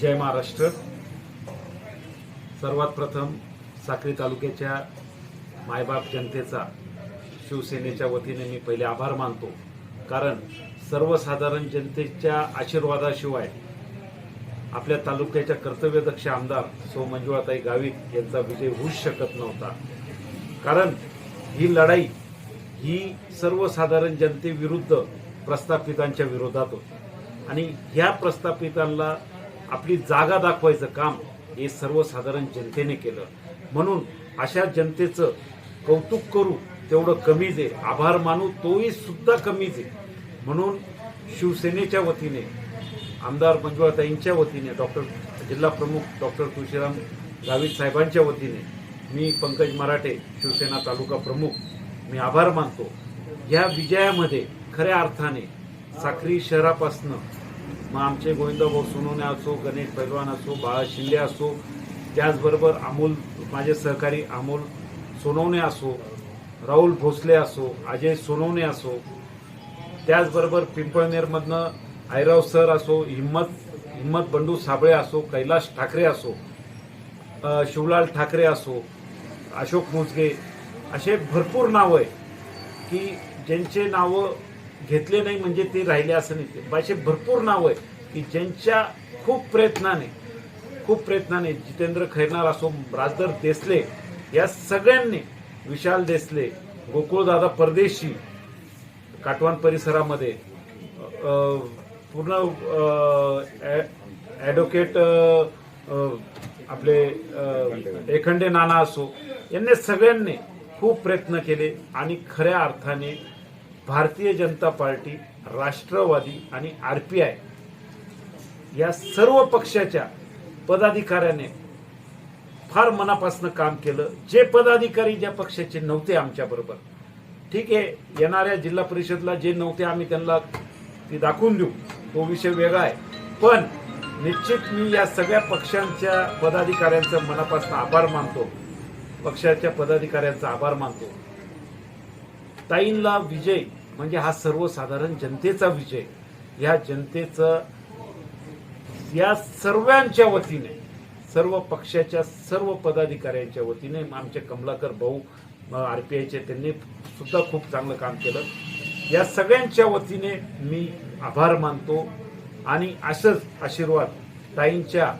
जय महाराष्ट्र. सर्वात प्रथम साक्री तालुक्याच्या मायबाप जनतेचा शिवसेनेच्या वतीने मी पहिले आभार मानतो. कारण सर्वसाधारण जनतेच्या आशीर्वादाशिवाय आपल्या तालुक्याच्या कर्तव्यदक्ष आमदार सौ मंजुळाताई गावित यांचा विजय होऊच शकत नव्हता. कारण ही लढाई ही सर्वसाधारण जनतेविरुद्ध प्रस्थापितांच्या विरोधात होती. आणि ह्या प्रस्थापितांना आपली जागा दाखवायचं काम हे सर्वसाधारण जनतेने केलं. म्हणून अशा जनतेचं कौतुक करू तेवढं कमीच आहे आभार मानू तोही सुद्धा कमीच आहे म्हणून शिवसेनेच्या वतीने आमदार मंजुळाताईंच्या वतीने डॉक्टर जिल्हा प्रमुख डॉक्टर तुळशीराम गावित साहेबांच्या वतीने मी पंकज मराठे शिवसेना तालुका प्रमुख मी आभार मानतो. या विजयामध्ये खऱ्या अर्थाने साक्री शहरापासनं मग आमचे गोविंदभाऊ सोनवणे असो गणेश पैलवान असो बाळा शिंदे असो त्याचबरोबर अमोल माझे सहकारी अमोल सोनवणे असो राहुल भोसले असो अजय सोनवणे असो त्याचबरोबर पिंपळनेरमधनं आयराव सर असो हिम्मत हिम्मत बंडू साबळे असो कैलाश ठाकरे असो शिवलाल ठाकरे असो अशोक मुजगे असे भरपूर नावं आहे की ज्यांचे नावं घेतले नाही म्हणजे ते राहिले असं नाही. असे भरपूर नावं आहे की ज्यांच्या खूप प्रयत्नाने खूप प्रयत्नाने जितेंद्र खैरनार असो राजदर देसले या सगळ्यांनी विशाल देसले गोकुळदादा परदेशी काटवान परिसरामध्ये पूर्ण ॲडव्होकेट आपले एखंडे नाना असो यांनी सगळ्यांनी खूप प्रयत्न केले आणि खऱ्या अर्थाने भारतीय जनता पार्टी राष्ट्रवादी आणि आर पी आय या सर्व पक्षाच्या पदाधिकाऱ्याने फार मनापासून काम केलं. जे पदाधिकारी ज्या पक्षाचे नव्हते आमच्या बरोबर ठीक आहे येणाऱ्या जिल्हा परिषदला जे नव्हते आम्ही त्यांना ते दाखवून देऊ. तो विषय वेगळा आहे. पण निश्चित मी या सगळ्या पक्षांच्या पदाधिकाऱ्यांचा मनापासून आभार मानतो. पक्षाच्या पदाधिकाऱ्यांचा आभार मानतो. ताईंला विजय म्हणजे हा सर्वसाधारण जनतेचा विजय. ह्या जनतेचं या सर्वांच्या वतीने सर्व पक्षाच्या सर्व पदाधिकाऱ्यांच्या वतीने आमचे कमलाकर भाऊ आर पी आयचे त्यांनी सुद्धा खूप चांगलं काम केलं. या सगळ्यांच्या वतीने मी आभार मानतो आणि असंच आशीर्वाद ताईंच्या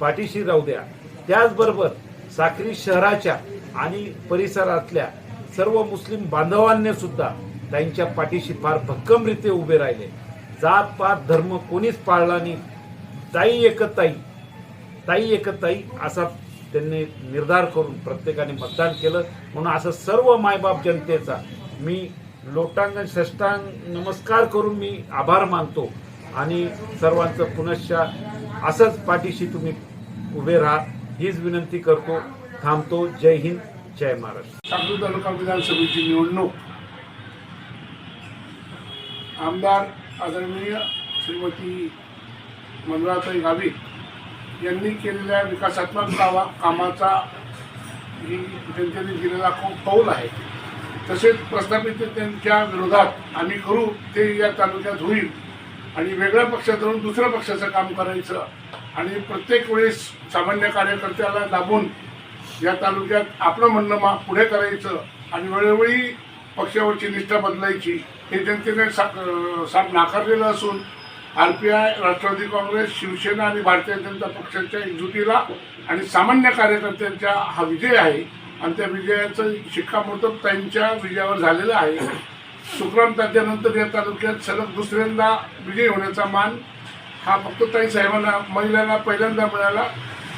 पाठीशी राहू द्या. त्याचबरोबर साक्री शहराच्या आणि परिसरातल्या सर्व मुस्लिम बांधवांनी सुद्धा ताईंच्या पाठीशी फार भक्कमरीते उभे राहिले. जात पात धर्म कोणीच पाळला नाही. ताई एकताई ताई. ताई ताई असा त्यांनी निर्धार करून प्रत्येकाने मतदान केलं. म्हणून असं सर्व मायबाप जनतेचा मी लोटांग षष्टांग नमस्कार करून मी आभार मानतो. आणि सर्वांचं पुनश्च असंच पाठीशी तुम्ही उभे राहा हीच विनंती करतो. थांबतो. जय हिंद. जय महाराष्ट्र. साक्री तालुका विधानसभेची निवडणूक. आमदार आदरणीय श्रीमती मनोहरताई गावी यांनी केलेल्या विकासात्मक कामा कामाचा ही जनतेने दिलेला खूप कौल आहे. तसेच प्रस्थापित त्यांच्या विरोधात आम्ही करू ते या तालुक्यात होईल आणि वेगळ्या पक्षात राहून दुसऱ्या पक्षाचं काम करायचं आणि प्रत्येक वेळेस सामान्य कार्यकर्त्याला दाबून या तालुक्यात आपलं म्हणणं मा पुढे करायचं आणि वेळोवेळी पक्षावरची निष्ठा बदलायची हे जनतेने सा सा नाकारलेलं असून R P I Rashtravadi Congress Shivsena आणि भारतीय जनता पक्षाच्या एकजुटीला आणि सामान्य कार्यकर्त्यांचा हा विजय आहे. आणि त्या विजयाचं शिक्कामोर्तब त्यांच्या विजयावर झालेलं आहे. सुक्राम तात्यानंतर या तालुक्यात सलग दुसऱ्यांदा विजय होण्याचा मान हा फक्त ताई साहेबांना महिलांना पहिल्यांदा मिळाला.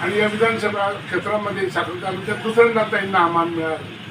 आणि या विधानसभा क्षेत्रामध्ये साखर तालुक्यात दुसऱ्यांदा ताईंना हा मान मिळाला.